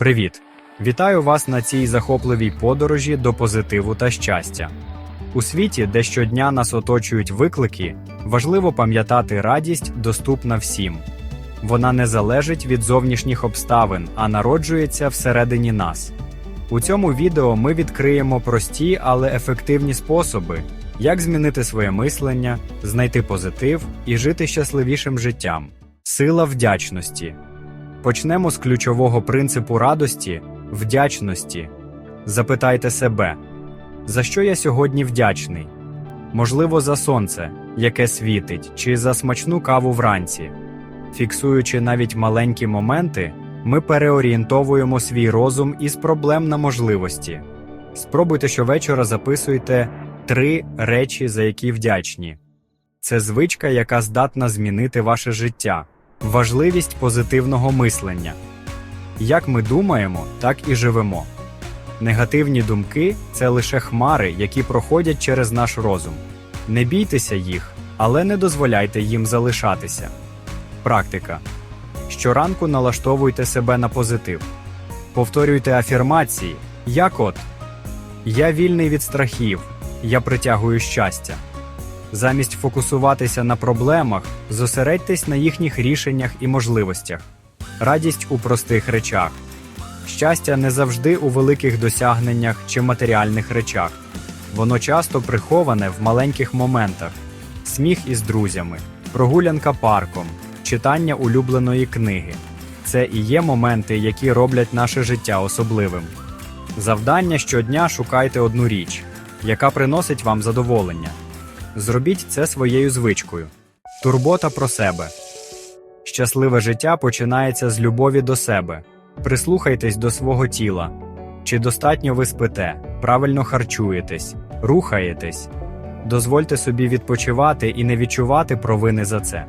Привіт! Вітаю вас на цій захопливій подорожі до позитиву та щастя. У світі, де щодня нас оточують виклики, важливо пам'ятати радість доступна всім. Вона не залежить від зовнішніх обставин, а народжується всередині нас. У цьому відео ми відкриємо прості, але ефективні способи, як змінити своє мислення, знайти позитив і жити щасливішим життям. Сила вдячності. Почнемо з ключового принципу радості вдячності. Запитайте себе, за що я сьогодні вдячний? Можливо, за сонце, яке світить, чи за смачну каву вранці. Фіксуючи навіть маленькі моменти, ми переорієнтовуємо свій розум із проблем на можливості. Спробуйте щовечора записуйте три речі, за які вдячні. Це звичка, яка здатна змінити ваше життя. Важливість позитивного мислення. Як ми думаємо, так і живемо. Негативні думки це лише хмари, які проходять через наш розум. Не бійтеся їх, але не дозволяйте їм залишатися. Практика. Щоранку налаштовуйте себе на позитив. Повторюйте афірмації, як от Я вільний від страхів, я притягую щастя. Замість фокусуватися на проблемах, зосередьтесь на їхніх рішеннях і можливостях. Радість у простих речах. Щастя не завжди у великих досягненнях чи матеріальних речах. Воно часто приховане в маленьких моментах: сміх із друзями, прогулянка парком, читання улюбленої книги. Це і є моменти, які роблять наше життя особливим. Завдання щодня шукайте одну річ, яка приносить вам задоволення. Зробіть це своєю звичкою. Турбота про себе. Щасливе життя починається з любові до себе. Прислухайтесь до свого тіла. Чи достатньо ви спите, правильно харчуєтесь, рухаєтесь. Дозвольте собі відпочивати і не відчувати провини за це.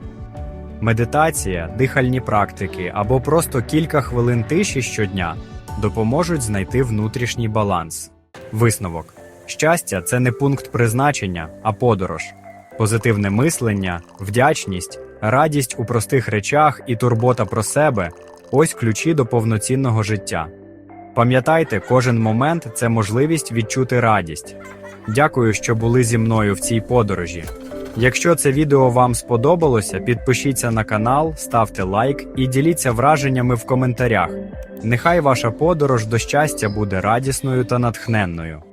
Медитація, дихальні практики або просто кілька хвилин тиші щодня допоможуть знайти внутрішній баланс. Висновок. Щастя це не пункт призначення, а подорож. Позитивне мислення, вдячність, радість у простих речах і турбота про себе ось ключі до повноцінного життя. Пам'ятайте, кожен момент це можливість відчути радість. Дякую, що були зі мною в цій подорожі. Якщо це відео вам сподобалося, підпишіться на канал, ставте лайк і діліться враженнями в коментарях. Нехай ваша подорож до щастя буде радісною та натхненною.